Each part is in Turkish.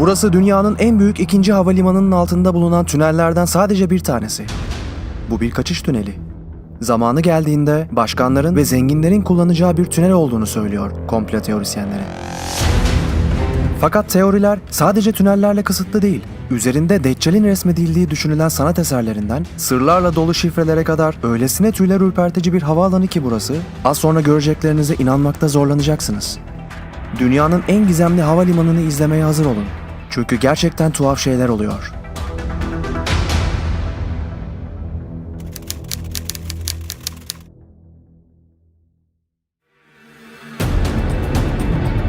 Burası dünyanın en büyük ikinci havalimanının altında bulunan tünellerden sadece bir tanesi. Bu bir kaçış tüneli. Zamanı geldiğinde başkanların ve zenginlerin kullanacağı bir tünel olduğunu söylüyor komplo teorisyenleri. Fakat teoriler sadece tünellerle kısıtlı değil. Üzerinde Deccal'in resmedildiği düşünülen sanat eserlerinden sırlarla dolu şifrelere kadar öylesine tüyler ürpertici bir havaalanı ki burası, az sonra göreceklerinize inanmakta zorlanacaksınız. Dünyanın en gizemli havalimanını izlemeye hazır olun. Çünkü gerçekten tuhaf şeyler oluyor.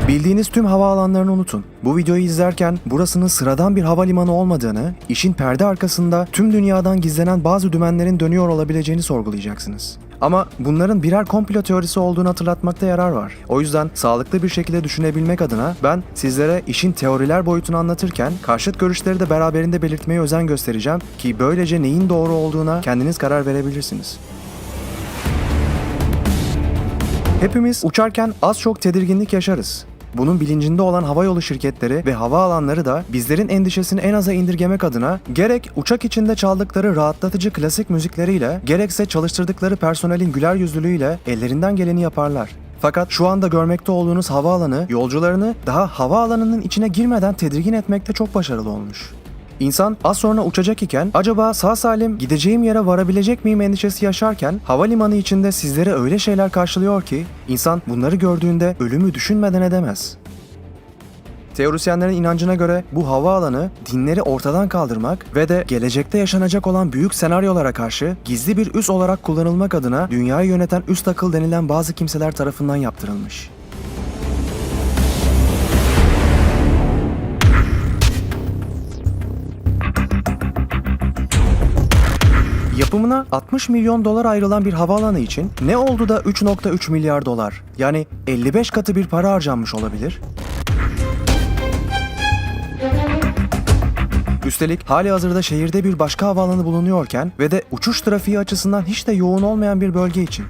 Bildiğiniz tüm havaalanlarını unutun. Bu videoyu izlerken burasının sıradan bir havalimanı olmadığını, işin perde arkasında tüm dünyadan gizlenen bazı dümenlerin dönüyor olabileceğini sorgulayacaksınız. Ama bunların birer komplo teorisi olduğunu hatırlatmakta yarar var. O yüzden sağlıklı bir şekilde düşünebilmek adına ben sizlere işin teoriler boyutunu anlatırken karşıt görüşleri de beraberinde belirtmeye özen göstereceğim ki böylece neyin doğru olduğuna kendiniz karar verebilirsiniz. Hepimiz uçarken az çok tedirginlik yaşarız. Bunun bilincinde olan havayolu şirketleri ve havaalanları da bizlerin endişesini en aza indirgemek adına gerek uçak içinde çaldıkları rahatlatıcı klasik müzikleriyle gerekse çalıştırdıkları personelin güler yüzlülüğüyle ellerinden geleni yaparlar. Fakat şu anda görmekte olduğunuz havaalanı yolcularını daha havaalanının içine girmeden tedirgin etmekte çok başarılı olmuş. İnsan az sonra uçacak iken acaba sağ salim gideceğim yere varabilecek miyim endişesi yaşarken havalimanı içinde sizlere öyle şeyler karşılıyor ki insan bunları gördüğünde ölümü düşünmeden edemez. Teorisyenlerin inancına göre bu havaalanı dinleri ortadan kaldırmak ve de gelecekte yaşanacak olan büyük senaryolara karşı gizli bir üs olarak kullanılmak adına dünyayı yöneten üst akıl denilen bazı kimseler tarafından yaptırılmış. Yapımına 60 milyon dolar ayrılan bir havaalanı için ne oldu da 3.3 milyar dolar yani 55 katı bir para harcanmış olabilir? Üstelik hali hazırda şehirde bir başka havaalanı bulunuyorken ve de uçuş trafiği açısından hiç de yoğun olmayan bir bölge için.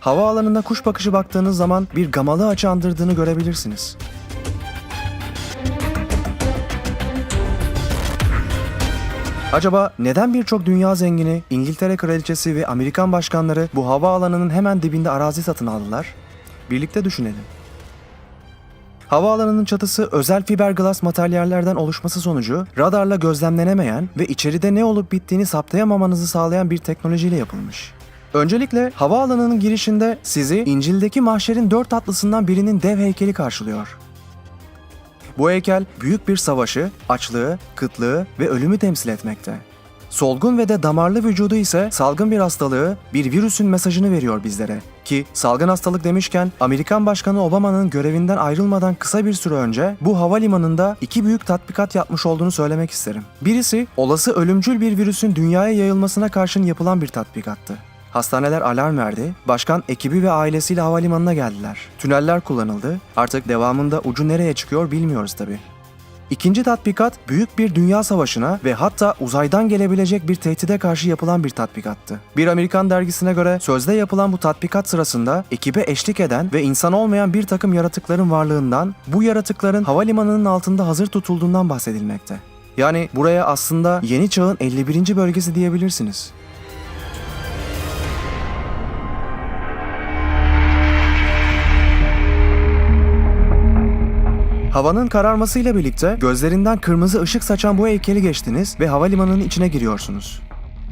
Havaalanına kuş bakışı baktığınız zaman bir gamalı açı andırdığını görebilirsiniz. Acaba neden birçok dünya zengini, İngiltere kraliçesi ve Amerikan başkanları bu havaalanının hemen dibinde arazi satın aldılar? Birlikte düşünelim. Havaalanının çatısı özel fiberglass materyallerden oluşması sonucu radarla gözlemlenemeyen ve içeride ne olup bittiğini saptayamamanızı sağlayan bir teknolojiyle yapılmış. Öncelikle havaalanının girişinde sizi İncil'deki mahşerin dört tatlısından birinin dev heykeli karşılıyor. Bu heykel büyük bir savaşı, açlığı, kıtlığı ve ölümü temsil etmekte. Solgun ve de damarlı vücudu ise salgın bir hastalığı, bir virüsün mesajını veriyor bizlere. Ki salgın hastalık demişken Amerikan Başkanı Obama'nın görevinden ayrılmadan kısa bir süre önce bu havalimanında iki büyük tatbikat yapmış olduğunu söylemek isterim. Birisi olası ölümcül bir virüsün dünyaya yayılmasına karşın yapılan bir tatbikattı. Hastaneler alarm verdi, başkan ekibi ve ailesiyle havalimanına geldiler. Tüneller kullanıldı, artık devamında ucu nereye çıkıyor bilmiyoruz tabi. İkinci tatbikat büyük bir dünya savaşına ve hatta uzaydan gelebilecek bir tehdide karşı yapılan bir tatbikattı. Bir Amerikan dergisine göre sözde yapılan bu tatbikat sırasında ekibe eşlik eden ve insan olmayan bir takım yaratıkların varlığından, bu yaratıkların havalimanının altında hazır tutulduğundan bahsedilmekte. Yani buraya aslında yeni çağın 51. bölgesi diyebilirsiniz. Havanın kararmasıyla birlikte gözlerinden kırmızı ışık saçan bu heykeli geçtiniz ve havalimanının içine giriyorsunuz.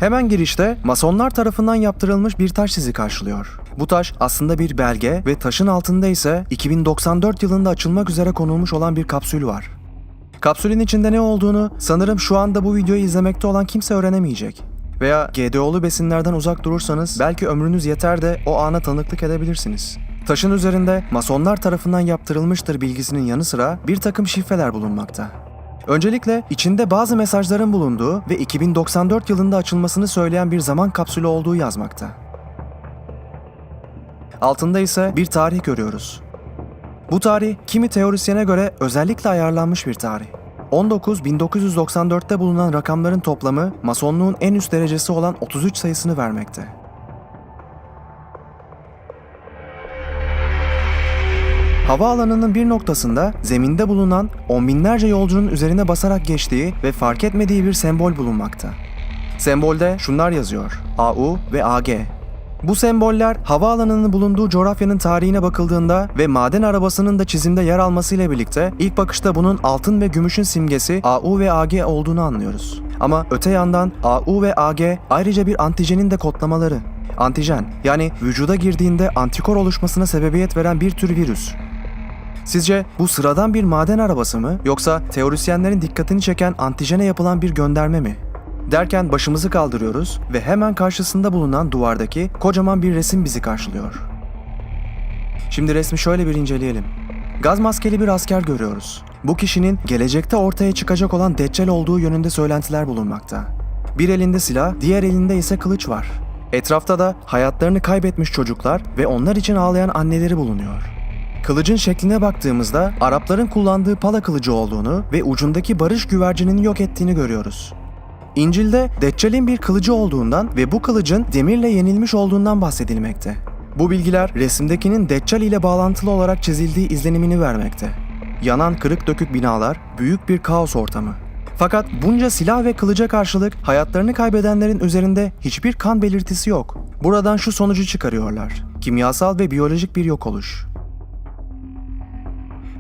Hemen girişte masonlar tarafından yaptırılmış bir taş sizi karşılıyor. Bu taş aslında bir belge ve taşın altında ise 2094 yılında açılmak üzere konulmuş olan bir kapsül var. Kapsülün içinde ne olduğunu sanırım şu anda bu videoyu izlemekte olan kimse öğrenemeyecek. Veya GDO'lu besinlerden uzak durursanız belki ömrünüz yeter de o ana tanıklık edebilirsiniz. Taşın üzerinde masonlar tarafından yaptırılmıştır bilgisinin yanı sıra bir takım şifreler bulunmakta. Öncelikle içinde bazı mesajların bulunduğu ve 2094 yılında açılmasını söyleyen bir zaman kapsülü olduğu yazmakta. Altında ise bir tarih görüyoruz. Bu tarih kimi teorisyene göre özellikle ayarlanmış bir tarih. 19.1994'te bulunan rakamların toplamı masonluğun en üst derecesi olan 33 sayısını vermekte. Havaalanının bir noktasında zeminde bulunan on binlerce yolcunun üzerine basarak geçtiği ve fark etmediği bir sembol bulunmakta. Sembolde şunlar yazıyor. AU ve AG. Bu semboller havaalanının bulunduğu coğrafyanın tarihine bakıldığında ve maden arabasının da çizimde yer almasıyla birlikte ilk bakışta bunun altın ve gümüşün simgesi AU ve AG olduğunu anlıyoruz. Ama öte yandan AU ve AG ayrıca bir antijenin de kodlamaları. Antijen yani vücuda girdiğinde antikor oluşmasına sebebiyet veren bir tür virüs. Sizce bu sıradan bir maden arabası mı yoksa teorisyenlerin dikkatini çeken antijene yapılan bir gönderme mi? Derken başımızı kaldırıyoruz ve hemen karşısında bulunan duvardaki kocaman bir resim bizi karşılıyor. Şimdi resmi şöyle bir inceleyelim. Gaz maskeli bir asker görüyoruz. Bu kişinin gelecekte ortaya çıkacak olan Deccal olduğu yönünde söylentiler bulunmakta. Bir elinde silah, diğer elinde ise kılıç var. Etrafta da hayatlarını kaybetmiş çocuklar ve onlar için ağlayan anneleri bulunuyor. Kılıcın şekline baktığımızda Arapların kullandığı pala kılıcı olduğunu ve ucundaki barış güvercinini yok ettiğini görüyoruz. İncil'de Deccal'in bir kılıcı olduğundan ve bu kılıcın demirle yenilmiş olduğundan bahsedilmekte. Bu bilgiler resimdekinin Deccal ile bağlantılı olarak çizildiği izlenimini vermekte. Yanan kırık dökük binalar, büyük bir kaos ortamı. Fakat bunca silah ve kılıca karşılık hayatlarını kaybedenlerin üzerinde hiçbir kan belirtisi yok. Buradan şu sonucu çıkarıyorlar. Kimyasal ve biyolojik bir yok oluş.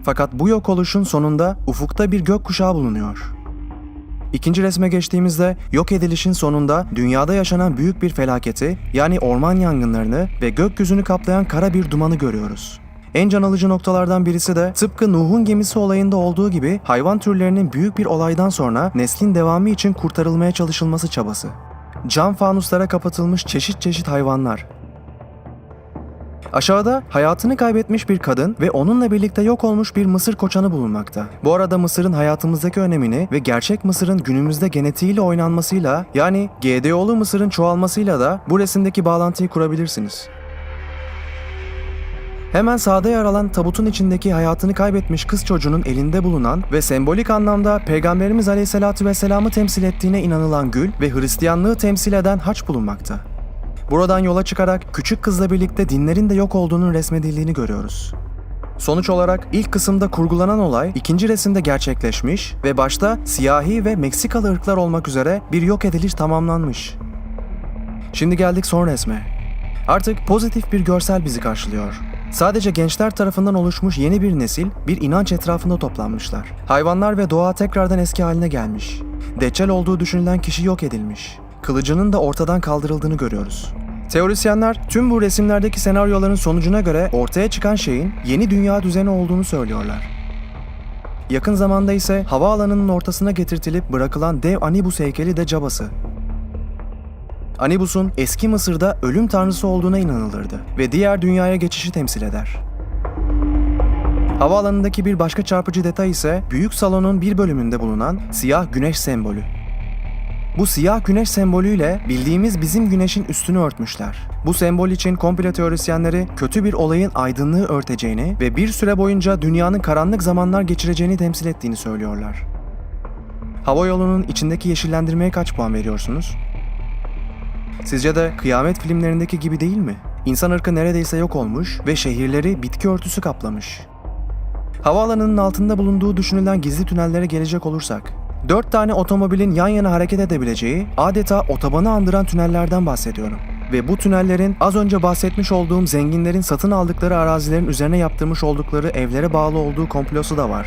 Fakat bu yok oluşun sonunda ufukta bir gökkuşağı bulunuyor. İkinci resme geçtiğimizde yok edilişin sonunda dünyada yaşanan büyük bir felaketi yani orman yangınlarını ve gökyüzünü kaplayan kara bir dumanı görüyoruz. En can alıcı noktalardan birisi de tıpkı Nuh'un gemisi olayında olduğu gibi hayvan türlerinin büyük bir olaydan sonra neslin devamı için kurtarılmaya çalışılması çabası. Cam fanuslara kapatılmış çeşit çeşit hayvanlar, Aşağıda hayatını kaybetmiş bir kadın ve onunla birlikte yok olmuş bir Mısır koçanı bulunmakta. Bu arada Mısır'ın hayatımızdaki önemini ve gerçek Mısır'ın günümüzde genetiğiyle oynanmasıyla yani GDO'lu Mısır'ın çoğalmasıyla da bu resimdeki bağlantıyı kurabilirsiniz. Hemen sağda yer alan tabutun içindeki hayatını kaybetmiş kız çocuğunun elinde bulunan ve sembolik anlamda Peygamberimiz Aleyhisselatü Vesselam'ı temsil ettiğine inanılan gül ve Hristiyanlığı temsil eden haç bulunmakta. Buradan yola çıkarak küçük kızla birlikte dinlerin de yok olduğunun resmedildiğini görüyoruz. Sonuç olarak ilk kısımda kurgulanan olay ikinci resimde gerçekleşmiş ve başta siyahi ve Meksikalı ırklar olmak üzere bir yok ediliş tamamlanmış. Şimdi geldik son resme. Artık pozitif bir görsel bizi karşılıyor. Sadece gençler tarafından oluşmuş yeni bir nesil bir inanç etrafında toplanmışlar. Hayvanlar ve doğa tekrardan eski haline gelmiş. Deccal olduğu düşünülen kişi yok edilmiş. Kılıcının da ortadan kaldırıldığını görüyoruz. Teorisyenler tüm bu resimlerdeki senaryoların sonucuna göre ortaya çıkan şeyin yeni dünya düzeni olduğunu söylüyorlar. Yakın zamanda ise havaalanının ortasına getirtilip bırakılan dev Anibus heykeli de cabası. Anibus'un eski Mısır'da ölüm tanrısı olduğuna inanılırdı ve diğer dünyaya geçişi temsil eder. Havaalanındaki bir başka çarpıcı detay ise büyük salonun bir bölümünde bulunan siyah güneş sembolü. Bu siyah güneş sembolüyle bildiğimiz bizim güneşin üstünü örtmüşler. Bu sembol için komplo teorisyenleri kötü bir olayın aydınlığı örteceğini ve bir süre boyunca dünyanın karanlık zamanlar geçireceğini temsil ettiğini söylüyorlar. Hava yolunun içindeki yeşillendirmeye kaç puan veriyorsunuz? Sizce de kıyamet filmlerindeki gibi değil mi? İnsan ırkı neredeyse yok olmuş ve şehirleri bitki örtüsü kaplamış. Havaalanının altında bulunduğu düşünülen gizli tünellere gelecek olursak, dört tane otomobilin yan yana hareket edebileceği adeta otobanı andıran tünellerden bahsediyorum. Ve bu tünellerin az önce bahsetmiş olduğum zenginlerin satın aldıkları arazilerin üzerine yaptırmış oldukları evlere bağlı olduğu komplosu da var.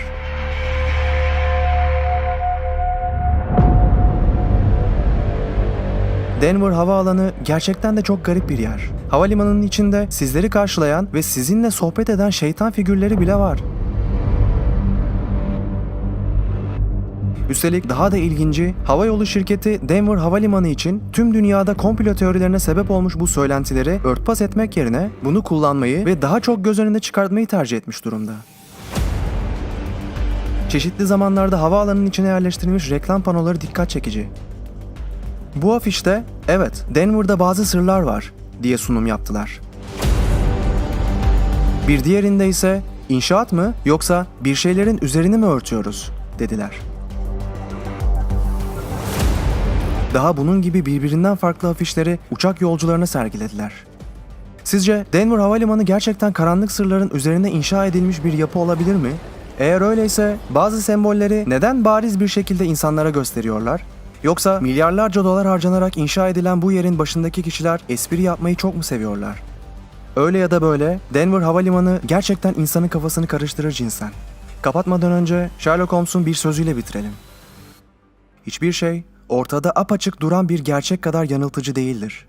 Denver Havaalanı gerçekten de çok garip bir yer. Havalimanının içinde sizleri karşılayan ve sizinle sohbet eden şeytan figürleri bile var. Üstelik daha da ilginci, havayolu şirketi Denver Havalimanı için tüm dünyada komplo teorilerine sebep olmuş bu söylentileri örtbas etmek yerine bunu kullanmayı ve daha çok göz önünde çıkartmayı tercih etmiş durumda. Çeşitli zamanlarda havaalanının içine yerleştirilmiş reklam panoları dikkat çekici. Bu afişte, evet Denver'da bazı sırlar var diye sunum yaptılar. Bir diğerinde ise inşaat mı yoksa bir şeylerin üzerini mi örtüyoruz dediler. Daha bunun gibi birbirinden farklı afişleri uçak yolcularına sergilediler. Sizce Denver Havalimanı gerçekten karanlık sırların üzerine inşa edilmiş bir yapı olabilir mi? Eğer öyleyse bazı sembolleri neden bariz bir şekilde insanlara gösteriyorlar? Yoksa milyarlarca dolar harcanarak inşa edilen bu yerin başındaki kişiler espri yapmayı çok mu seviyorlar? Öyle ya da böyle Denver Havalimanı gerçekten insanın kafasını karıştırır cinsen. Kapatmadan önce Sherlock Holmes'un bir sözüyle bitirelim. Hiçbir şey ortada apaçık duran bir gerçek kadar yanıltıcı değildir.